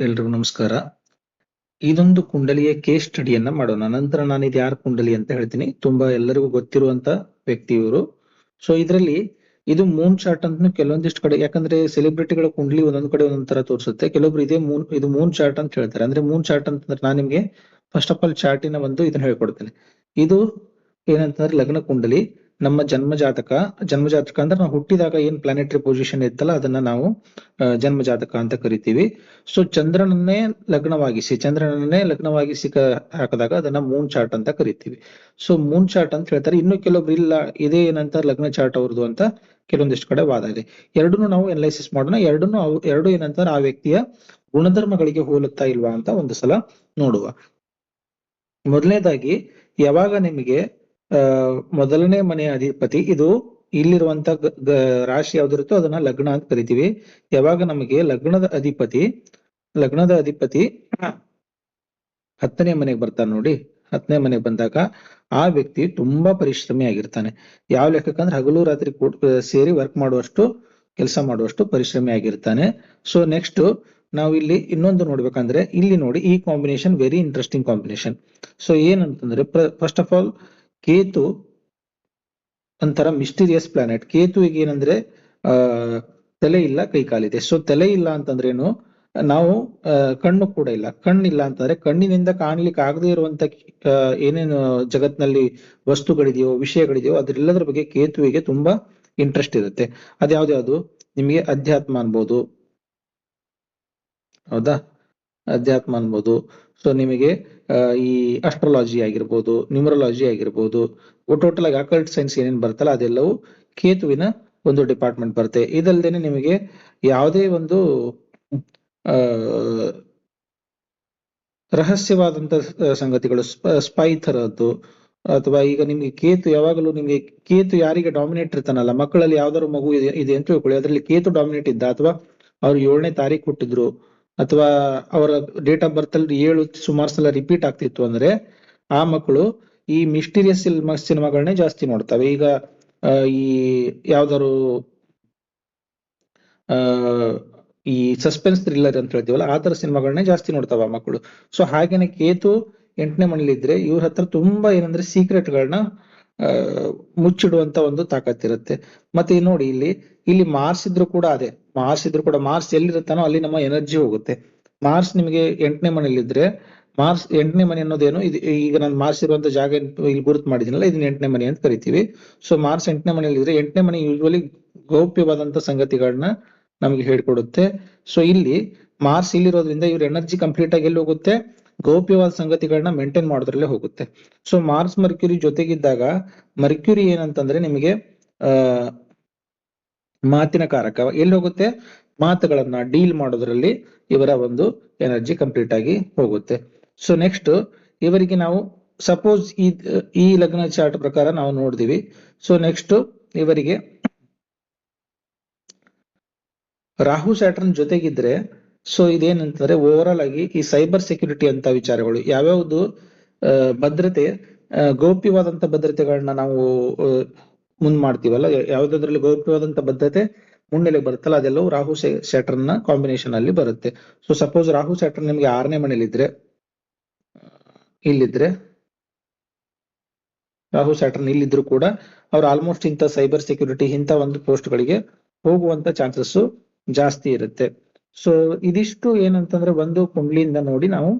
ಎಲ್ರಿಗೂ ನಮಸ್ಕಾರ. ಇದೊಂದು ಕುಂಡಲಿಯ ಕೇಸ್ ಸ್ಟಡಿಯನ್ನ ಮಾಡೋಣ. ನಂತರ ನಾನು ಇದು ಯಾರ ಕುಂಡಲಿ ಅಂತ ಹೇಳ್ತೀನಿ. ತುಂಬಾ ಎಲ್ಲರಿಗೂ ಗೊತ್ತಿರುವಂತ ವ್ಯಕ್ತಿ ಇವರು. ಸೊ ಇದರಲ್ಲಿ ಇದು ಮೂನ್ ಚಾರ್ಟ್ ಅಂತ ಕೆಲವೊಂದಿಷ್ಟು ಕಡೆ, ಯಾಕಂದ್ರೆ ಸೆಲೆಬ್ರಿಟಿಗಳ ಕುಂಡಲಿ ಒಂದೊಂದು ಕಡೆ ಒಂದೊಂದ್ ತರ ತೋರಿಸುತ್ತೆ. ಕೆಲವೊಬ್ರು ಇದೇ ಮೂನ್ ಇದು ಮೂನ್ ಚಾರ್ಟ್ ಅಂತ ಹೇಳ್ತಾರೆ. ಅಂದ್ರೆ ಮೂನ್ ಚಾರ್ಟ್ ಅಂತಂದ್ರೆ ನಾನು ನಿಮ್ಗೆ ಫಸ್ಟ್ ಆಫ್ ಆಲ್ ಚಾರ್ಟಿನ ಒಂದು ಇದನ್ನ ಹೇಳ್ಕೊಡ್ತೇನೆ. ಇದು ಏನಂತಂದ್ರೆ ಲಗ್ನ ಕುಂಡಲಿ. ನಮ್ಮ ಜನ್ಮಜಾತಕ ಜನ್ಮಜಾತಕ ಜನ್ಮ ಜಾತಕ ಅಂದ್ರೆ ನಾವು ಹುಟ್ಟಿದಾಗ ಏನ್ ಪ್ಲಾನೆಟರಿ ಪೊಸಿಷನ್ ಇತ್ತಲ್ಲ ಅದನ್ನ ನಾವು ಜನ್ಮಜಾತಕ ಜನ್ಮ ಜಾತಕ ಅಂತ ಕರಿತೀವಿ. ಸೊ ಚಂದ್ರನನ್ನೇ ಲಗ್ನವಾಗಿಸಿ ಚಂದ್ರನನ್ನೇ ಲಗ್ನವಾಗಿಸಿ ಹಾಕಿದಾಗ ಅದನ್ನ ಮೂನ್ ಚಾರ್ಟ್ ಅಂತ ಕರಿತೀವಿ. ಸೊ ಮೂನ್ ಚಾರ್ಟ್ ಅಂತ ಹೇಳ್ತಾರೆ. ಇನ್ನು ಕೆಲವೊಬ್ರು ಇಲ್ಲ, ಇದೇ ಏನಂತ ಲಗ್ನ ಚಾರ್ಟ್ ಅವ್ರದ್ದು ಅಂತ ಕೆಲವೊಂದಿಷ್ಟು ಕಡೆ ವಾದ ಇದೆ. ಎರಡನ್ನೂ ನಾವು ಅನಲೈಸಿಸ್ ಮಾಡೋಣ. ಎರಡನ್ನೂ ಎರಡು ಏನಂತಾರೆ ಆ ವ್ಯಕ್ತಿಯ ಗುಣಧರ್ಮಗಳಿಗೆ ಹೋಲುತ್ತಾ ಇಲ್ವಾ ಅಂತ ಒಂದು ಸಲ ನೋಡುವ. ಮೊದಲನೇದಾಗಿ, ಯಾವಾಗ ನಿಮಗೆ ಮೊದಲನೇ ಮನೆಯ ಅಧಿಪತಿ, ಇದು ಇಲ್ಲಿರುವಂತ ರಾಶಿ ಯಾವ್ದಿರುತ್ತೋ ಅದನ್ನ ಲಗ್ನ ಅಂತ ಕರಿತೀವಿ. ಯಾವಾಗ ನಮಗೆ ಲಗ್ನದ ಅಧಿಪತಿ ಲಗ್ನದ ಅಧಿಪತಿ ಹತ್ತನೇ ಮನೆಗೆ ಬರ್ತಾನೆ ನೋಡಿ. ಹತ್ತನೇ ಮನೆಗೆ ಬಂದಾಗ ಆ ವ್ಯಕ್ತಿ ತುಂಬಾ ಪರಿಶ್ರಮಿ ಆಗಿರ್ತಾನೆ. ಯಾವ ಲೆಕ್ಕಕ್ಕಂದ್ರೆ ಹಗಲು ರಾತ್ರಿ ಕೂಡ ಸೇರಿ ವರ್ಕ್ ಮಾಡುವಷ್ಟು, ಕೆಲಸ ಮಾಡುವಷ್ಟು ಪರಿಶ್ರಮಿ ಆಗಿರ್ತಾನೆ. ಸೊ ನೆಕ್ಸ್ಟ್ ನಾವು ಇಲ್ಲಿ ಇನ್ನೊಂದು ನೋಡ್ಬೇಕಂದ್ರೆ, ಇಲ್ಲಿ ನೋಡಿ ಈ combination very interesting combination so ಏನಂತಂದ್ರೆ ಫಸ್ಟ್ ಆಫ್ ಆಲ್ ಕೇತು ಒಂಥರ ಮಿಸ್ಟೀರಿಯಸ್ ಪ್ಲಾನೆಟ್. ಕೇತುವಿಗೆ ಏನಂದ್ರೆ ಆ ತಲೆ ಇಲ್ಲ ಕೈ ಕಾಲಿದೆ. ಸೊ ತಲೆ ಇಲ್ಲ ಅಂತಂದ್ರೇನು ನಾವು ಆ, ಕಣ್ಣು ಕೂಡ ಇಲ್ಲ. ಕಣ್ಣಿಲ್ಲ ಅಂತಂದ್ರೆ ಕಣ್ಣಿನಿಂದ ಕಾಣ್ಲಿಕ್ಕೆ ಆಗದೇ ಇರುವಂತ ಏನೇನು ಜಗತ್ನಲ್ಲಿ ವಸ್ತುಗಳಿದೆಯೋ ವಿಷಯಗಳಿದೆಯೋ ಅದ್ರೆಲ್ಲದ್ರ ಬಗ್ಗೆ ಕೇತುವಿಗೆ ತುಂಬಾ ಇಂಟ್ರೆಸ್ಟ್ ಇರುತ್ತೆ. ಅದ್ಯಾವ್ದ್ಯಾವ್ದು ನಿಮಗೆ ಅಧ್ಯಾತ್ಮ ಅನ್ಬೋದು. ಹೌದಾ? ಅಧ್ಯಾತ್ಮ ಅನ್ಬೋದು. ಸೊ ನಿಮಗೆ ಈ ಅಸ್ಟ್ರಾಲಜಿ ಆಗಿರ್ಬೋದು ನ್ಯೂಮರಾಲಜಿ ಆಗಿರ್ಬೋದು ಟೋಟಲ್ ಆಗಿ ಅಕಲ್ಟ್ ಸೈನ್ಸ್ ಏನೇನ್ ಬರುತ್ತಲ್ಲ, ಅದೆಲ್ಲವೂ ಕೇತುವಿನ ಒಂದು ಡಿಪಾರ್ಟ್ಮೆಂಟ್ ಬರುತ್ತೆ. ಇದಲ್ದೇನೆ ನಿಮಗೆ ಯಾವುದೇ ಒಂದು ರಹಸ್ಯವಾದಂತ ಸಂಗತಿಗಳು, ಸ್ಪೈ ತರದ್ದು ಅಥವಾ ಈಗ ನಿಮ್ಗೆ ಕೇತು ಯಾವಾಗಲೂ ನಿಮ್ಗೆ ಕೇತು ಯಾರಿಗೆ ಡಾಮಿನೇಟ್ ಇರ್ತಾನಲ್ಲ, ಮಕ್ಕಳಲ್ಲಿ ಯಾವ್ದಾದ್ರು ಮಗು ಇದೆ ಇದೆ ಅಂತ ತಿಳ್ಕೊಳ್ಳಿ. ಅದರಲ್ಲಿ ಕೇತು ಡಾಮಿನೇಟ್ ಇದ್ದ, ಅಥವಾ ಅವ್ರು ಏಳನೇ ತಾರೀಕು ಹುಟ್ಟಿದ್ರು ಅಥವಾ ಅವರ ಡೇಟ್ ಆಫ್ ಬರ್ತ್ ಅಲ್ಲಿ ಏಳು ಸುಮಾರು ಸಲ ರಿಪೀಟ್ ಆಗ್ತಿತ್ತು ಅಂದ್ರೆ ಆ ಮಕ್ಕಳು ಈ ಮಿಸ್ಟೀರಿಯಸ್ ಸಿನಿಮಾಗಳನ್ನೇ ಜಾಸ್ತಿ ನೋಡ್ತವೆ. ಈಗ ಈ ಯಾವ್ದಾರು ಈ ಸಸ್ಪೆನ್ಸ್ ಥ್ರಿಲ್ಲರ್ ಅಂತ ಹೇಳ್ತೀವಲ್ಲ, ಆ ತರ ಸಿನಿಮಾಗಳನ್ನೇ ಜಾಸ್ತಿ ನೋಡ್ತಾವ ಮಕ್ಕಳು. ಸೊ ಹಾಗೇನೆ ಕೇತು ಎಂಟನೇ ಮನೇಲಿದ್ರೆ ಇವ್ರ ಹತ್ರ ತುಂಬಾ ಏನಂದ್ರೆ ಸೀಕ್ರೆಟ್ ಗಳನ್ನ ಮುಚ್ಚಿಡುವಂತ ಒಂದು ತಾಕತ್ತಿರುತ್ತೆ ಮತ್ತೆ ನೋಡಿ ಇಲ್ಲಿ ಇಲ್ಲಿ ಮಾರ್ಸ್ ಇದ್ರು ಕೂಡ ಅದೇ. ಮಾರ್ಸ್ ಇದ್ರು ಕೂಡ ಮಾರ್ಸ್ ಎಲ್ಲಿರುತ್ತಾನೋ ಅಲ್ಲಿ ನಮ್ಮ ಎನರ್ಜಿ ಹೋಗುತ್ತೆ. ಮಾರ್ಸ್ ನಿಮಗೆ ಎಂಟನೇ ಮನೇಲಿದ್ರೆ ಮಾರ್ಸ್ ಎಂಟನೇ ಮನೆ ಅನ್ನೋದೇನು, ಇದು ಈಗ ನಾನು ಮಾರ್ಸ್ ಇರುವಂತ ಜಾಗ ಇಲ್ಲಿ ಗುರುತು ಮಾಡಿದಿನಲ್ಲ ಇದನ್ನ ಎಂಟನೇ ಮನೆ ಅಂತ ಕರಿತೀವಿ. ಸೊ ಮಾರ್ಸ್ ಎಂಟನೇ ಮನೆಯಲ್ಲಿ ಇದ್ರೆ ಎಂಟನೇ ಮನೆ ಯೂಶುವಲಿ ಗೌಪ್ಯವಾದಂತ ಸಂಗತಿಗಳನ್ನ ನಮ್ಗೆ ಹೇಳ್ಕೊಡುತ್ತೆ. ಸೊ ಇಲ್ಲಿ ಮಾರ್ಸ್ ಇಲ್ಲಿರೋದ್ರಿಂದ ಇವ್ರ ಎನರ್ಜಿ ಕಂಪ್ಲೀಟ್ ಆಗಿ ಎಲ್ಲಿ ಹೋಗುತ್ತೆ? ಗೌಪ್ಯವಾದ ಸಂಗತಿಗಳನ್ನ ಮೇಂಟೈನ್ ಮಾಡೋದ್ರಲ್ಲೇ ಹೋಗುತ್ತೆ. ಸೊ ಮಾರ್ಸ್ ಮರ್ಕ್ಯೂರಿ ಜೊತೆಗಿದ್ದಾಗ ಮರ್ಕ್ಯೂರಿ ಏನಂತಂದ್ರೆ ನಿಮಗೆ ಮಾತಿನ ಕಾರಕ. ಎಲ್ಲಿ ಹೋಗುತ್ತೆ? ಮಾತುಗಳನ್ನ ಡೀಲ್ ಮಾಡೋದ್ರಲ್ಲಿ ಇವರ ಒಂದು ಎನರ್ಜಿ ಕಂಪ್ಲೀಟ್ ಆಗಿ ಹೋಗುತ್ತೆ. ಸೊ ನೆಕ್ಸ್ಟ್ ಇವರಿಗೆ ನಾವು ಸಪೋಸ್ ಈ ಈ ಲಗ್ನ ಚಾರ್ಟ್ ಪ್ರಕಾರ ನಾವು ನೋಡಿದಿವಿ. ಸೊ ನೆಕ್ಸ್ಟ್ ಇವರಿಗೆ ರಾಹು ಸ್ಯಾಟರ್ನ್ ಜೊತೆಗಿದ್ರೆ ಸೊ ಇದೇನಂತಂದ್ರೆ ಓವರ್ ಆಲ್ ಆಗಿ ಈ ಸೈಬರ್ ಸೆಕ್ಯೂರಿಟಿ ಅಂತ ವಿಚಾರಗಳು. ಯಾವ್ಯಾವ್ದು ಭದ್ರತೆ ಗೌಪ್ಯವಾದಂತ ಭದ್ರತೆಗಳನ್ನ ನಾವು ಮುಂದ್ ಮಾಡ್ತೀವಲ್ಲ? ಯಾವ್ದಾದ್ರಲ್ಲಿ ಗೌಪ್ಯವಾದಂತ ಭದ್ರತೆ ಮುನ್ನೆಲೆಗೆ ಬರುತ್ತಲ್ಲ, ಅದೆಲ್ಲವೂ ರಾಹು ಸ್ಯಾಟರ್ನ್ನ ಕಾಂಬಿನೇಷನ್ ಅಲ್ಲಿ ಬರುತ್ತೆ. ಸೊ ಸಪೋಸ್ ರಾಹು ಸ್ಯಾಟರ್ನ್ ನಿಮ್ಗೆ ಆರನೇ ಮನೇಲಿದ್ರೆ ಇಲ್ಲಿದ್ರೆ, ರಾಹು ಸ್ಯಾಟರ್ನ್ ಇಲ್ಲಿದ್ರು ಕೂಡ ಅವ್ರು ಆಲ್ಮೋಸ್ಟ್ ಇಂಥ ಸೈಬರ್ ಸೆಕ್ಯೂರಿಟಿ ಇಂಥ ಒಂದು ಪೋಸ್ಟ್ ಗಳಿಗೆ ಹೋಗುವಂತ ಚಾನ್ಸಸ್ ಜಾಸ್ತಿ ಇರುತ್ತೆ. ಸೊ ಇದಿಷ್ಟು ಏನಂತಂದ್ರೆ ಒಂದು ಕುಂಡ್ಲಿಯಿಂದ ನೋಡಿ ನಾವು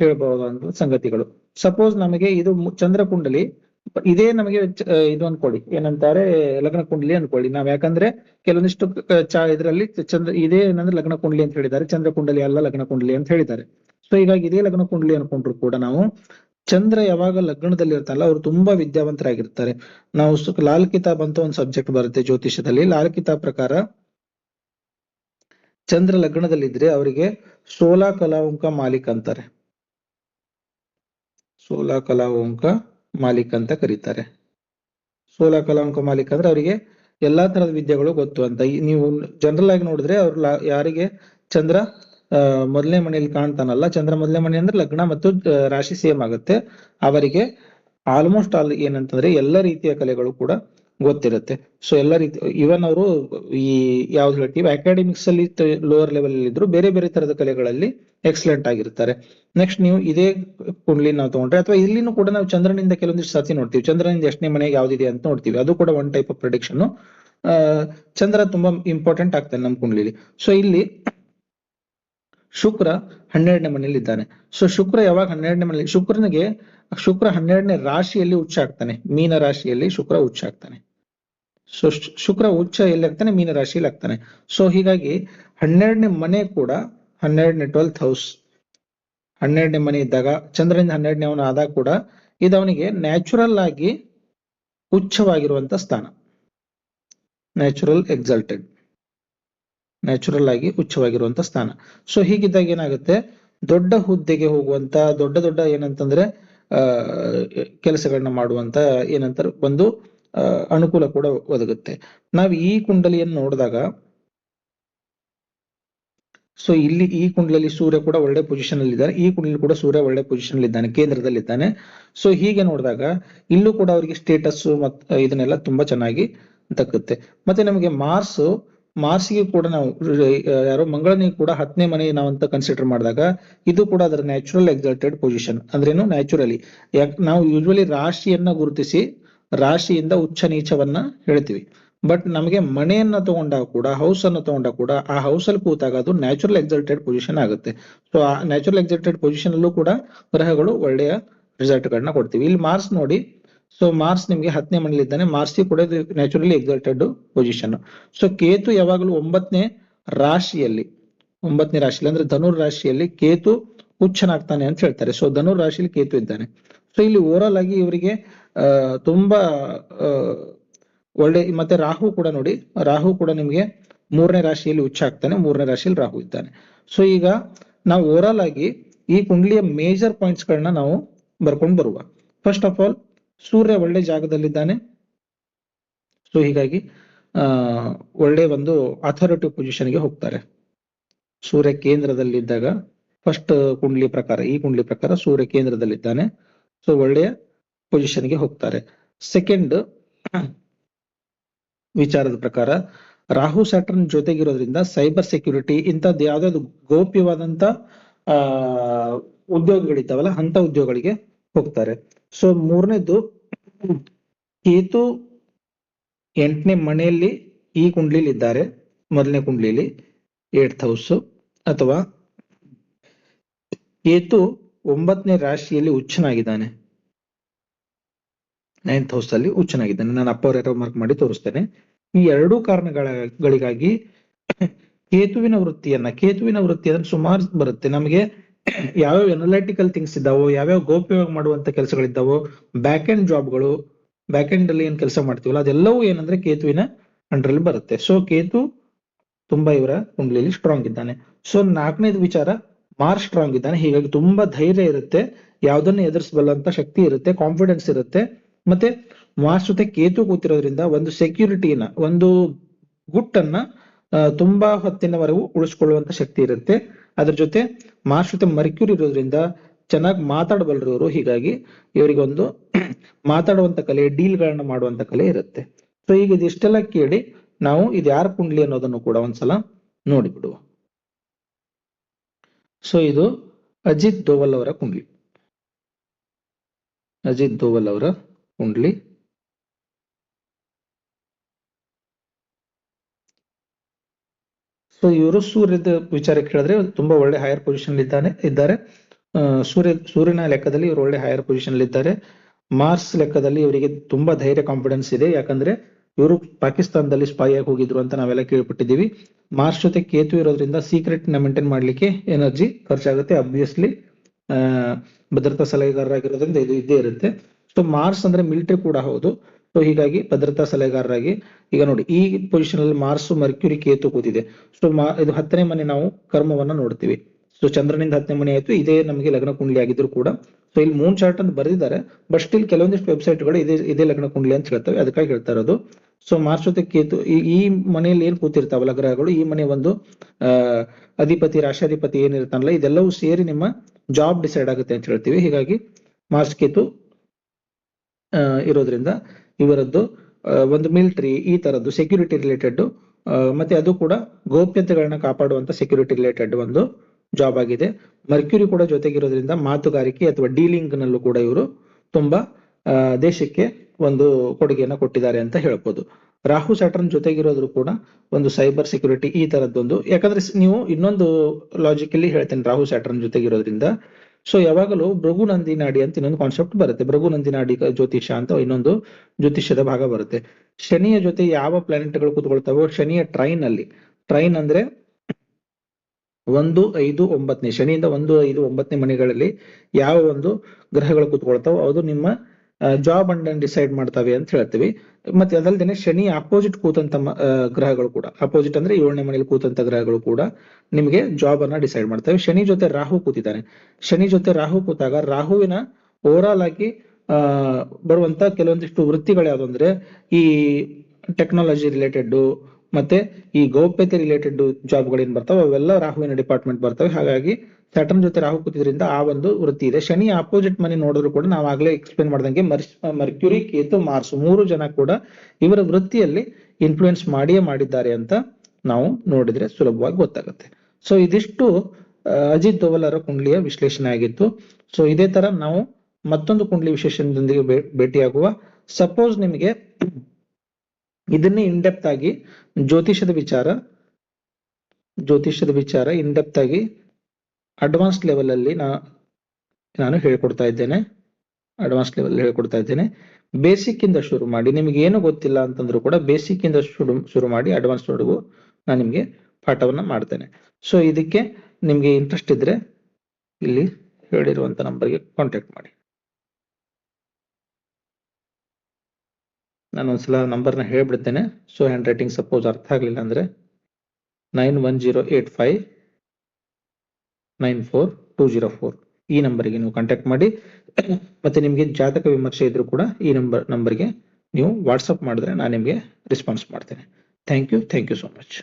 ಹೇಳ್ಬಹುದಾದ ಸಂಗತಿಗಳು. ಸಪೋಸ್ ನಮಗೆ ಇದು ಚಂದ್ರ ಕುಂಡಲಿ, ಇದೇ ನಮಗೆ ಇದು ಅನ್ಕೊಳ್ಳಿ. ಏನಂತಾರೆ, ಲಗ್ನ ಕುಂಡಲಿ ಅನ್ಕೊಳ್ಳಿ. ನಾವ್ ಯಾಕಂದ್ರೆ ಕೆಲವೊಂದಿಷ್ಟು ಚ, ಇದರಲ್ಲಿ ಚಂದ್ರ, ಇದೇ ಏನಂದ್ರೆ ಲಗ್ನ ಕುಂಡಲಿ ಅಂತ ಹೇಳಿದ್ದಾರೆ. ಚಂದ್ರ ಕುಂಡಲಿ ಅಲ್ಲ ಲಗ್ನ ಕುಂಡಲಿ ಅಂತ ಹೇಳಿದ್ದಾರೆ. ಸೊ ಹೀಗಾಗಿ ಇದೇ ಲಗ್ನ ಕುಂಡಲಿ ಅನ್ಕೊಂಡ್ರು ಕೂಡ ನಾವು ಚಂದ್ರ ಯಾವಾಗ ಲಗ್ನದಲ್ಲಿ ಇರ್ತಾರಲ್ಲ ಅವ್ರು ತುಂಬಾ ವಿದ್ಯಾವಂತರಾಗಿರ್ತಾರೆ. ನಾವು ಲಾಲ್ ಕಿತಾಬ್ ಅಂತ ಒಂದು ಸಬ್ಜೆಕ್ಟ್ ಬರುತ್ತೆ ಜ್ಯೋತಿಷ್ಯದಲ್ಲಿ. ಲಾಲ್ ಕಿತಾಬ್ ಪ್ರಕಾರ ಚಂದ್ರ ಲಗ್ನದಲ್ಲಿದ್ರೆ ಅವರಿಗೆ ಸೋಲಾ ಕಲಾವಂಕ ಮಾಲಿಕ್ ಅಂತಾರೆ. ಸೋಲಾ ಕಲಾವಂಕ ಮಾಲಿಕ್ ಅಂತ ಕರೀತಾರೆ. ಸೋಲಾ ಕಲಾವಂಕ ಮಾಲಿಕ್ ಅಂದ್ರೆ ಅವರಿಗೆ ಎಲ್ಲಾ ತರದ ವಿದ್ಯೆಗಳು ಗೊತ್ತು ಅಂತ. ನೀವು ಜನರಲ್ ಆಗಿ ನೋಡಿದ್ರೆ ಅವ್ರು ಯಾರಿಗೆ? ಚಂದ್ರ ಮೊದಲನೇ ಮನೆಯಲ್ಲಿ ಕಾಣ್ತಾನಲ್ಲ, ಚಂದ್ರ ಮೊದಲನೇ ಮನೆ ಅಂದ್ರೆ ಲಗ್ನ ಮತ್ತು ರಾಶಿ ಸೇಮ್ ಆಗುತ್ತೆ. ಅವರಿಗೆ ಆಲ್ಮೋಸ್ಟ್ ಆಲ್ ಏನಂತಂದ್ರೆ ಎಲ್ಲ ರೀತಿಯ ಕಲೆಗಳು ಕೂಡ ಗೊತ್ತಿರುತ್ತೆ. ಸೊ ಎಲ್ಲ ರೀತಿ ಇವನ್ ಅವರು ಈ ಯಾವ್ದು ಹೇಳ್ತೀವಿ ಅಕಾಡೆಮಿಕ್ಸ್ ಅಲ್ಲಿ ಲೋವರ್ ಲೆವೆಲ್ ಇದ್ರು ಬೇರೆ ಬೇರೆ ತರದ ಕಲೆಗಳಲ್ಲಿ ಎಕ್ಸಲೆಂಟ್ ಆಗಿರ್ತಾರೆ. ನೆಕ್ಸ್ಟ್ ನೀವು ಇದೇ ಕುಂಡ್ಲಿ ನಾವು ತಗೊಂಡ್ರೆ, ಅಥವಾ ಇಲ್ಲಿನೂ ಕೂಡ ನಾವು ಚಂದ್ರನಿಂದ ಕೆಲವೊಂದಿಷ್ಟು ಸತಿ ನೋಡ್ತೀವಿ. ಚಂದ್ರನಿಂದ ಎಷ್ಟನೇ ಮನೆಗೆ ಯಾವ್ದಿದೆ ಅಂತ ನೋಡ್ತೀವಿ. ಅದು ಕೂಡ one type of prediction Chandra ತುಂಬಾ ಇಂಪಾರ್ಟೆಂಟ್ ಆಗ್ತಾನೆ ನಮ್ಮ ಕುಂಡ್ಲಿಲಿ. ಸೊ ಇಲ್ಲಿ ಶುಕ್ರ ಹನ್ನೆರಡನೇ ಮನೆಯಲ್ಲಿ ಇದ್ದಾನೆ. ಸೊ ಶುಕ್ರ ಯಾವಾಗ ಹನ್ನೆರಡನೇ ಮನೆಯಲ್ಲಿ, ಶುಕ್ರನಿಗೆ, ಶುಕ್ರ ಹನ್ನೆರಡನೇ ರಾಶಿಯಲ್ಲಿ ಉಚ್ಚ ಆಗ್ತಾನೆ. ಮೀನ ರಾಶಿಯಲ್ಲಿ ಶುಕ್ರ ಉಚ್ಚ ಆಗ್ತಾನೆ. ಸೊ ಶುಕ್ರ ಉಚ್ಚ ಎಲ್ಲಿ ಆಗ್ತಾನೆ ಮೀನ ರಾಶಿಯಲ್ಲಿ ಆಗ್ತಾನೆ. ಸೊ ಹೀಗಾಗಿ ಹನ್ನೆರಡನೇ ಮನೆ ಕೂಡ ಹನ್ನೆರಡನೇ ಟ್ವೆಲ್ತ್ ಹೌಸ್ ಹನ್ನೆರಡನೇ ಮನೆ ಇದ್ದಾಗ, ಚಂದ್ರನಿಂದ ಹನ್ನೆರಡನೇ ಅವನು ಆದಾಗ ಕೂಡ ಇದು ಅವನಿಗೆ ನ್ಯಾಚುರಲ್ ಆಗಿ ಉಚ್ಚವಾಗಿರುವಂತ ಸ್ಥಾನ. ನ್ಯಾಚುರಲ್ ಎಕ್ಸಲ್ಟೆಡ್ ನ್ಯಾಚುರಲ್ ಆಗಿ ಉಚ್ಚವಾಗಿರುವಂತ ಸ್ಥಾನ. ಸೊ ಹೀಗಿದ್ದಾಗ ಏನಾಗುತ್ತೆ? ದೊಡ್ಡ ಹುದ್ದೆಗೆ ಹೋಗುವಂತ, ದೊಡ್ಡ ದೊಡ್ಡ ಏನಂತಂದ್ರೆ ಕೆಲಸಗಳನ್ನ ಮಾಡುವಂತ ಏನಂತಾರೆ? ಒಂದು ಅನುಕೂಲ ಕೂಡ ಒದಗುತ್ತೆ. ನಾವು ಈ ಕುಂಡಲಿಯನ್ನು ನೋಡಿದಾಗ ಸೊ ಇಲ್ಲಿ ಈ ಕುಂಡಲಲ್ಲಿ ಸೂರ್ಯ ಕೂಡ ಒಳ್ಳೆ ಪೊಸಿಷನ್ ಅಲ್ಲಿ ಇದ್ದಾನೆ. ಈ ಕುಂಡಲಿ ಕೂಡ ಸೂರ್ಯ ಒಳ್ಳೆ ಪೊಸಿಷನ್ ಅಲ್ಲಿ ಇದ್ದಾನೆ, ಕೇಂದ್ರದಲ್ಲಿ ಇದ್ದಾನೆ. ಸೊ ಹೀಗೆ ನೋಡಿದಾಗ, ಇಲ್ಲೂ ಕೂಡ ಅವರಿಗೆ ಸ್ಟೇಟಸ್ ಮತ್, ಇದನ್ನೆಲ್ಲ ತುಂಬಾ ಚೆನ್ನಾಗಿ ದಕ್ಕುತ್ತೆ. ಮತ್ತೆ ನಮಗೆ ಮಾರ್ಸ್ ಮಾರ್ಸ್ಗೆ ಕೂಡ ನಾವು, ಯಾರೋ ಮಂಗಳನಿಗೆ ಕೂಡ ಹತ್ತನೇ ಮನೆ ನಾವು ಅಂತ ಕನ್ಸಿಡರ್ ಮಾಡಿದಾಗ, ಇದು ಕೂಡ ಅದರ ನ್ಯಾಚುರಲ್ ಎಕ್ಸಲ್ಟೆಡ್ ಪೊಸಿಷನ್ ಅಂದ್ರೇನು ನ್ಯಾಚುರಲಿ ಯಾಕೆ, ನಾವು ಯೂಶುವಲಿ ರಾಶಿಯನ್ನ ಗುರುತಿಸಿ ರಾಶಿಯಿಂದ ಉಚ್ಚ ನೀಚವನ್ನ ಹೇಳ್ತೀವಿ. ಬಟ್ ನಮಗೆ ಮನೆಯನ್ನ ತಗೊಂಡಾಗ ಕೂಡ ಹೌಸ್ ಅನ್ನು ತಗೊಂಡಾಗ ಕೂಡ, ಆ ಹೌಸ್ ಅಲ್ಲಿ ಕೂತಾಗ ಅದು ನ್ಯಾಚುರಲ್ ಎಕ್ಸಲ್ಟೆಡ್ ಪೊಸಿಷನ್ ಆಗುತ್ತೆ. ಸೊ ಆ ನ್ಯಾಚುರಲ್ ಎಕ್ಸಲ್ಟೆಡ್ ಪೊಸಿಷನ್ ಅಲ್ಲೂ ಕೂಡ ಗ್ರಹಗಳು ಒಳ್ಳೆಯ ರಿಸಲ್ಟ್ ಗಳನ್ನ ಕೊಡ್ತೀವಿ. ಇಲ್ಲಿ ಮಾರ್ಸ್ ನೋಡಿ ಸೊ ಮಾರ್ಸ್ ನಿಮ್ಗೆ ಹತ್ತನೇ ಮನೇಲಿ ಇದ್ದಾನೆ ಮಾರ್ಸ್ ಕೂಡ naturally exalted position so Ketu ಯಾವಾಗಲೂ ಒಂಬತ್ತನೇ ರಾಶಿಯಲ್ಲಿ ಒಂಬತ್ತನೇ ರಾಶಿಯಲ್ಲಿ ಅಂದ್ರೆ ಧನುರ್ ರಾಶಿಯಲ್ಲಿ ಕೇತು ಹುಚ್ಚನಾಗ್ತಾನೆ ಅಂತ ಹೇಳ್ತಾರೆ. ಸೊ ಧನುರ್ ರಾಶಿಯಲ್ಲಿ ಕೇತು ಇದ್ದಾನೆ. ಸೊ ಇಲ್ಲಿ ಓರಲ್ ಆಗಿ ಇವರಿಗೆ ತುಂಬಾ ಒಳ್ಳೆ, ಮತ್ತೆ ರಾಹು ಕೂಡ ನೋಡಿ, ರಾಹು ಕೂಡ ನಿಮ್ಗೆ ಮೂರನೇ ರಾಶಿಯಲ್ಲಿ ಉಚ್ಚ ಆಗ್ತಾನೆ, ಮೂರನೇ ರಾಶಿಯಲ್ಲಿ ರಾಹು ಇದ್ದಾನೆ. ಸೊ ಈಗ ನಾವು ಓವರಾಲ್ ಆಗಿ ಈ ಕುಂಡ್ಲಿಯ ಮೇಜರ್ ಪಾಯಿಂಟ್ಸ್ ಗಳನ್ನ ನಾವು ಬರ್ಕೊಂಡು ಬರುವ. ಫಸ್ಟ್ ಆಫ್ ಆಲ್ ಸೂರ್ಯ ಒಳ್ಳೆ ಜಾಗದಲ್ಲಿದ್ದಾನೆ. ಸೊ ಹೀಗಾಗಿ, ಆ, ಒಳ್ಳೆ ಒಂದು ಅಥಾರಿಟಿ ಪೊಸಿಷನ್ಗೆ ಹೋಗ್ತಾರೆ. ಸೂರ್ಯ ಕೇಂದ್ರದಲ್ಲಿದ್ದಾಗ ಫಸ್ಟ್ ಕುಂಡ್ಲಿ ಪ್ರಕಾರ, ಈ ಕುಂಡ್ಲಿ ಪ್ರಕಾರ ಸೂರ್ಯ ಕೇಂದ್ರದಲ್ಲಿದ್ದಾನೆ. ಸೊ ಒಳ್ಳೆಯ ಪೊಸಿಷನ್ಗೆ ಹೋಗ್ತಾರೆ. ಸೆಕೆಂಡ್ ವಿಚಾರದ ಪ್ರಕಾರ, ರಾಹು ಸ್ಯಾಟರ್ನ್ ಜೊತೆಗಿರೋದ್ರಿಂದ ಸೈಬರ್ ಸೆಕ್ಯೂರಿಟಿ ಇಂಥದ್ದು ಯಾವ್ದಾದ್ರು ಗೌಪ್ಯವಾದಂತ ಆ, ಉದ್ಯೋಗಗಳಿದ್ದಾವಲ್ಲ ಅಂತ ಉದ್ಯೋಗಗಳಿಗೆ ಹೋಗ್ತಾರೆ. ಸೊ ಮೂರನೇದು, ಕೇತು ಎಂಟನೇ ಮನೆಯಲ್ಲಿ ಈ ಕುಂಡ್ಲಿಲಿ ಇದ್ದಾರೆ ಮೊದಲನೇ ಕುಂಡ್ಲಿಲಿ ಏಟ್ ಹೌಸ್ ಅಥವಾ ಕೇತು ಒಂಬತ್ತನೇ ರಾಶಿಯಲ್ಲಿ ಉಚ್ಚನಾಗಿದ್ದಾನೆ ನೈನ್ತ್ ಹೌಸ್ ಅಲ್ಲಿ ನಾನು ಅಪ್ಪ ಅವರ ಮಾರ್ಕ್ ಮಾಡಿ ತೋರಿಸ್ತೇನೆ. ಈ ಎರಡೂ ಕಾರಣಗಳಿಗಾಗಿ ಕೇತುವಿನ ವೃತ್ತಿಯನ್ನ, ಕೇತುವಿನ ವೃತ್ತಿ ಅಂದ್ರೆ ಸುಮಾರು ಬರುತ್ತೆ. ನಮಗೆ ಯಾವ್ಯಾವ ಎನಲೈಟಿಕಲ್ ಥಿಂಗ್ಸ್ ಇದ್ದಾವೋ, ಯಾವ್ಯಾವ ಗೋಪ್ಯವಾಗಿ ಮಾಡುವಂತ ಕೆಲಸಗಳಿದ್ದಾವೋ ಬ್ಯಾಕ್ ಎಂಡ್ ಜಾಬ್ಗಳು ಬ್ಯಾಕ್ ಎಂಡ್ ಅಲ್ಲಿ ಏನ್ ಕೆಲಸ ಮಾಡ್ತೀವಲ್ಲ, ಅದೆಲ್ಲವೂ ಏನಂದ್ರೆ ಕೇತುವಿನ ಅಂಡ್ರಲ್ಲಿ ಬರುತ್ತೆ. ಸೊ ಕೇತು ತುಂಬಾ ಇವರ ಕುಂಡ್ಲಿಯಲ್ಲಿ ಸ್ಟ್ರಾಂಗ್ ಇದ್ದಾನೆ. ಸೊ ನಾಲ್ಕನೇದು ವಿಚಾರ ಮಾರ್ ಸ್ಟ್ರಾಂಗ್ ಇದ್ದಾನೆ. ಹೀಗಾಗಿ ತುಂಬಾ ಧೈರ್ಯ ಇರುತ್ತೆ. ಯಾವ್ದನ್ನ ಎದುರಿಸಬಲ್ಲಂತ ಶಕ್ತಿ ಇರುತ್ತೆ ಕಾನ್ಫಿಡೆನ್ಸ್ ಇರುತ್ತೆ. ಮತ್ತೆ ಮಾರ್ಸ್ ಜೊತೆ ಕೇತು ಕೂತಿರೋದ್ರಿಂದ ಒಂದು ಸೆಕ್ಯೂರಿಟಿನ ಒಂದು ಗುಟ್ಟನ್ನ ತುಂಬಾ ಹೊತ್ತಿನವರೆಗೂ ಉಳಿಸ್ಕೊಳ್ಳುವಂತ ಶಕ್ತಿ ಇರುತ್ತೆ. ಅದ್ರ ಜೊತೆ ಮಾರ್ಸ್ ಜೊತೆ ಮರ್ಕ್ಯೂರಿ ಇರೋದ್ರಿಂದ ಚೆನ್ನಾಗಿ ಮಾತಾಡಬಲ್ಲರು ಹೀಗಾಗಿ ಇವರಿಗೆ ಒಂದು ಮಾತಾಡುವಂತ ಕಲೆ ಡೀಲ್ ಗಳನ್ನ ಮಾಡುವಂತ ಕಲೆ ಇರುತ್ತೆ. ಸೊ ಈಗ ಇದಿಷ್ಟೆಲ್ಲ ಕೇಳಿ ನಾವು ಇದು ಯಾರ ಕುಂಡ್ಲಿ ಅನ್ನೋದನ್ನು ಕೂಡ ಒಂದ್ಸಲ ನೋಡಿಬಿಡುವ. ಸೊ ಇದು ಅಜಿತ್ ದೋವಲ್ ಅವರ ಕುಂಡ್ಲಿ. ಅಜಿತ್ ದೋವಲ್ ಅವರ ಕುಂಡ್ಲಿ ಸೊ ಇವರು ಸೂರ್ಯದ ವಿಚಾರಕ್ಕೆ ಹೇಳಿದ್ರೆ ತುಂಬಾ ಒಳ್ಳೆ ಹೈಯರ್ ಪೊಸಿಷನ್ ಇದ್ದಾನೆ, ಇದ್ದಾರೆ. ಸೂರ್ಯ, ಸೂರ್ಯನ ಲೆಕ್ಕದಲ್ಲಿ ಇವರು ಒಳ್ಳೆ ಹೈಯರ್ ಪೊಸಿಷನ್ ಇದ್ದಾರೆ. ಮಾರ್ಸ್ ಲೆಕ್ಕದಲ್ಲಿ ಇವರಿಗೆ ತುಂಬಾ ಧೈರ್ಯ ಕಾನ್ಫಿಡೆನ್ಸ್ ಇದೆ. ಯಾಕಂದ್ರೆ ಇವರು ಪಾಕಿಸ್ತಾನದಲ್ಲಿ ಸ್ಪೈ ಆಗಿ ಹೋಗಿದ್ರು ಅಂತ ನಾವೆಲ್ಲ ಕೇಳ್ಪಟ್ಟಿದ್ದೀವಿ. ಮಾರ್ಸ್ ಜೊತೆ ಕೇತು ಇರೋದ್ರಿಂದ ಸೀಕ್ರೆಟ್ನ ಮೇಂಟೈನ್ ಮಾಡ್ಲಿಕ್ಕೆ ಎನರ್ಜಿ ಖರ್ಚಾಗುತ್ತೆ ಅಬ್ವಿಯಸ್ಲಿ ಭದ್ರತಾ ಸಲಹೆಗಾರರಾಗಿರೋದ್ರಿಂದ ಇದು ಇದ್ದೇ ಇರುತ್ತೆ. ಸೊ ಮಾರ್ಸ್ ಅಂದ್ರೆ ಮಿಲಿಟರಿ ಕೂಡ ಹೌದು. ಸೊ ಹೀಗಾಗಿ ಭದ್ರತಾ ಸಲಹೆಗಾರರಾಗಿ ಈಗ ನೋಡಿ, ಈ ಪೊಸಿಷನ್ ಅಲ್ಲಿ ಮಾರ್ಸ್ ಮರ್ಕ್ಯೂರಿ ಕೇತು ಕೂತಿದೆ. ಸೊ ಇದು ಹತ್ತನೇ ಮನೆ ನಾವು ಕರ್ಮವನ್ನ ನೋಡ್ತೀವಿ. ಸೊ ಚಂದ್ರನಿಂದ ಹತ್ತನೇ ಮನೆ ಆಯ್ತು. ಇದೇ ನಮಗೆ ಲಗ್ನ ಕುಂಡ್ಲಿ ಆಗಿದ್ರು ಕೂಡ. ಸೊ ಇಲ್ಲಿ ಮೂನ್ ಚಾರ್ಟ್ ಅಂತ ಬರೆದಿದ್ದಾರೆ. ಬಟ್ ಸ್ಟಿಲ್ ಕೆಲವೊಂದಿಷ್ಟು ವೆಬ್ಸೈಟ್ಗಳು ಇದೇ ಇದೇ ಲಗ್ನ ಕುಂಡ್ಲಿ ಅಂತ ಹೇಳ್ತವೆ. ಅದಕ್ಕಾಗಿ ಹೇಳ್ತಾ ಇರೋದು. ಸೊ ಮಾರ್ಚ್ ಜೊತೆ ಕೇತು, ಈ ಮನೆಯಲ್ಲಿ ಏನ್ ಕೂತಿರ್ತಾವಲ್ಲ ಗ್ರಹಗಳು ಈ ಮನೆ ಒಂದು ಅಧಿಪತಿ, ರಾಷ್ಟ್ರಾಧಿಪತಿ ಏನಿರ್ತಾನಲ್ಲ, ಇದೆಲ್ಲವೂ ಸೇರಿ ನಿಮ್ಮ ಜಾಬ್ ಡಿಸೈಡ್ ಆಗುತ್ತೆ ಅಂತ ಹೇಳ್ತೀವಿ. ಹೀಗಾಗಿ ಮಾರ್ಚ್ ಕೇತು ಇರೋದ್ರಿಂದ ಇವರದ್ದು ಒಂದು ಮಿಲಿಟರಿ ಈ ತರದ್ದು ಸೆಕ್ಯೂರಿಟಿ ರಿಲೇಟೆಡ್ ಮತ್ತೆ ಅದು ಕೂಡ ಗೌಪ್ಯತೆಗಳನ್ನ ಕಾಪಾಡುವಂತ ಸೆಕ್ಯೂರಿಟಿ ರಿಲೇಟೆಡ್ ಒಂದು ಜಾಬ್ ಆಗಿದೆ. ಮರ್ಕ್ಯೂರಿ ಕೂಡ ಜೊತೆಗಿರೋದ್ರಿಂದ ಮಾತುಗಾರಿಕೆ ಅಥವಾ ಡೀಲಿಂಗ್ ನಲ್ಲೂ ಕೂಡ ಇವರು ತುಂಬಾ ದೇಶಕ್ಕೆ ಒಂದು ಕೊಡುಗೆಯನ್ನ ಕೊಟ್ಟಿದ್ದಾರೆ ಅಂತ ಹೇಳ್ಬೋದು. ರಾಹು ಸ್ಯಾಟರ್ನ್ ಜೊತೆಗಿರೋದ್ರು ಕೂಡ ಒಂದು ಸೈಬರ್ ಸೆಕ್ಯೂರಿಟಿ ಈ ತರದ್ದೊಂದು. ಯಾಕಂದ್ರೆ ನೀವು ಇನ್ನೊಂದು ಲಾಜಿಕಲಿ ಹೇಳ್ತೇನೆ ರಾಹು ಸ್ಯಾಟರ್ನ್ ಜೊತೆಗಿರೋದ್ರಿಂದ ಸೊ ಯಾವಾಗಲೂ ಭೃಗು ನಂದಿ ನಾಡಿ ಅಂತ ಇನ್ನೊಂದು ಕಾನ್ಸೆಪ್ಟ್ ಬರುತ್ತೆ. ಭೃಗು ನಂದಿ ನಾಡಿ ಜ್ಯೋತಿಷ ಅಂತ ಇನ್ನೊಂದು ಜ್ಯೋತಿಷ್ಯದ ಭಾಗ ಬರುತ್ತೆ. ಶನಿಯ ಜೊತೆ ಯಾವ ಪ್ಲಾನೆಟ್ಗಳು ಕೂತ್ಕೊಳ್ತಾವೋ, ಶನಿಯ ಟ್ರೈನ್ ಅಲ್ಲಿ. ಟ್ರೈನ್ ಅಂದ್ರೆ ಒಂದು, ಐದು, ಒಂಬತ್ತನೇ. ಶನಿಯಿಂದ ಒಂದು, ಐದು, ಒಂಬತ್ತನೇ ಮನೆಗಳಲ್ಲಿ ಯಾವ ಒಂದು ಗ್ರಹಗಳು ಕೂತ್ಕೊಳ್ತಾವೋ, ಅದು ನಿಮ್ಮ ಜಾಬ್ ಅನ್ನ ಡಿಸೈಡ್ ಮಾಡ್ತವೆ ಅಂತ ಹೇಳ್ತೀವಿ. ಮತ್ತೆ ಅದಲ್ದೇನೆ ಶನಿ ಅಪೋಸಿಟ್ ಕೂತಂತ ಗ್ರಹಗಳು ಕೂಡ. ಅಪೋಸಿಟ್ ಅಂದ್ರೆ ಏಳನೇ ಮನೇಲಿ ಕೂತಂತ ಗ್ರಹಗಳು ಕೂಡ ನಿಮಗೆ ಜಾಬ್ ಅನ್ನ ಡಿಸೈಡ್ ಮಾಡ್ತವೆ. ಶನಿ ಜೊತೆ ರಾಹು ಕೂತಿದ್ದಾರೆ. ಶನಿ ಜೊತೆ ರಾಹು ಕೂತಾಗ ರಾಹುವಿನ ಓವರಾಲ್ ಆಗಿ, ಆ, ಬರುವಂತ ಕೆಲವೊಂದಿಷ್ಟು ವೃತ್ತಿಗಳು ಯಾವ್ದು ಅಂದ್ರೆ ಈ ಟೆಕ್ನಾಲಜಿ ರಿಲೇಟೆಡ್ ಮತ್ತೆ ಈ ಗೌಪ್ಯತೆ ರಿಲೇಟೆಡ್ ಜಾಬ್ಗಳು ಏನ್ ಬರ್ತಾವೆ, ಅವೆಲ್ಲ ರಾಹುವಿನ ಡಿಪಾರ್ಟ್ಮೆಂಟ್ ಬರ್ತವೆ. ಹಾಗಾಗಿ ಸ್ಯಾಟರ್ನ್ ಜೊತೆ ರಾಹು ಕೂತಿದ್ರಿಂದ ಆ ಒಂದು ವೃತ್ತಿ ಇದೆ. ಶನಿ ಆಪೋಸಿಟ್ ಮನೆ ನೋಡಿದ್ರು ಕೂಡ ನಾವು ಆಗ್ಲೇ ಎಕ್ಸ್ಪ್ಲೇನ್ ಮಾಡ್ದಂಗೆ ಮರ್ಕ್ಯುರಿ ಕೇತು ಮಾರ್ಸ್ ಮೂರು ಜನ ಕೂಡ ಇವರ ವೃತ್ತಿಯಲ್ಲಿ ಇನ್ಫ್ಲೂಯೆನ್ಸ್ ಮಾಡಿಯೇ ಮಾಡಿದ್ದಾರೆ ಅಂತ ನಾವು ನೋಡಿದ್ರೆ ಸುಲಭವಾಗಿ ಗೊತ್ತಾಗುತ್ತೆ. ಸೊ ಇದಿಷ್ಟು ಅಜಿತ್ ಅಜಿತ್ ಅವರ ಕುಂಡ್ಲಿಯ ವಿಶ್ಲೇಷಣೆ ಆಗಿತ್ತು. ಸೊ ಇದೇ ತರ ನಾವು ಮತ್ತೊಂದು ಕುಂಡ್ಲಿ ಭೇಟಿ ಭೇಟಿಯಾಗುವ. ಸಪೋಸ್ ನಿಮಗೆ ಇದನ್ನೇ ಇನ್ಡೆಪ್ತ್ ಆಗಿ ಜ್ಯೋತಿಷದ ವಿಚಾರ ಜ್ಯೋತಿಷದ ವಿಚಾರ ಇನ್ಡೆಪ್ತ್ ಆಗಿ ಅಡ್ವಾನ್ಸ್ ಲೆವೆಲಲ್ಲಿ ನಾ, ನಾನು ಹೇಳ್ಕೊಡ್ತಾ ಇದ್ದೇನೆ. ಅಡ್ವಾನ್ಸ್ ಲೆವೆಲ್ ಹೇಳ್ಕೊಡ್ತಾ ಇದ್ದೇನೆ. ಬೇಸಿಕ್ ಇಂದ ಶುರು ಮಾಡಿ, ನಿಮಗೆ ಏನು ಗೊತ್ತಿಲ್ಲ ಅಂತಂದ್ರೂ ಕೂಡ ಬೇಸಿಕ್ ಇಂದ ಶುರು ಶುರು ಮಾಡಿ ಅಡ್ವಾನ್ಸ್ ವರೆಗೂ ನಾನು ನಿಮಗೆ ಪಾಠವನ್ನ ಮಾಡ್ತೇನೆ. ಸೊ ಇದಕ್ಕೆ ನಿಮ್ಗೆ ಇಂಟ್ರೆಸ್ಟ್ ಇದ್ರೆ ಇಲ್ಲಿ ಹೇಳಿರುವಂತ ನಂಬರ್ಗೆ ಕಾಂಟ್ಯಾಕ್ಟ್ ಮಾಡಿ. ನಾನು ಒಂದ್ಸಲ ನಂಬರ್ನ ಹೇಳ್ಬಿಡ್ತೇನೆ. ಸೊ ಹ್ಯಾಂಡ್ ರೈಟಿಂಗ್ ಸಪೋಸ್ ಅರ್ಥ ಆಗ್ಲಿಲ್ಲ ಅಂದ್ರೆ nine one zero eight five nine four two zero four. ಈ ನಂಬರಿಗೆ ನೀವು ಕಾಂಟ್ಯಾಕ್ಟ್ ಮಾಡಿ. ಮತ್ತೆ ನಿಮಗೆ ಜಾತಕ ವಿಮರ್ಶೆ ಇದ್ರೂ ಕೂಡ ಈ ನಂಬರ್ ನಂಬರ್ಗೆ ನೀವು ವಾಟ್ಸಪ್ ಮಾಡಿದ್ರೆ ನಾನು ನಿಮಗೆ ರೆಸ್ಪಾನ್ಸ್ ಮಾಡ್ತೇನೆ. Thank you thank you so much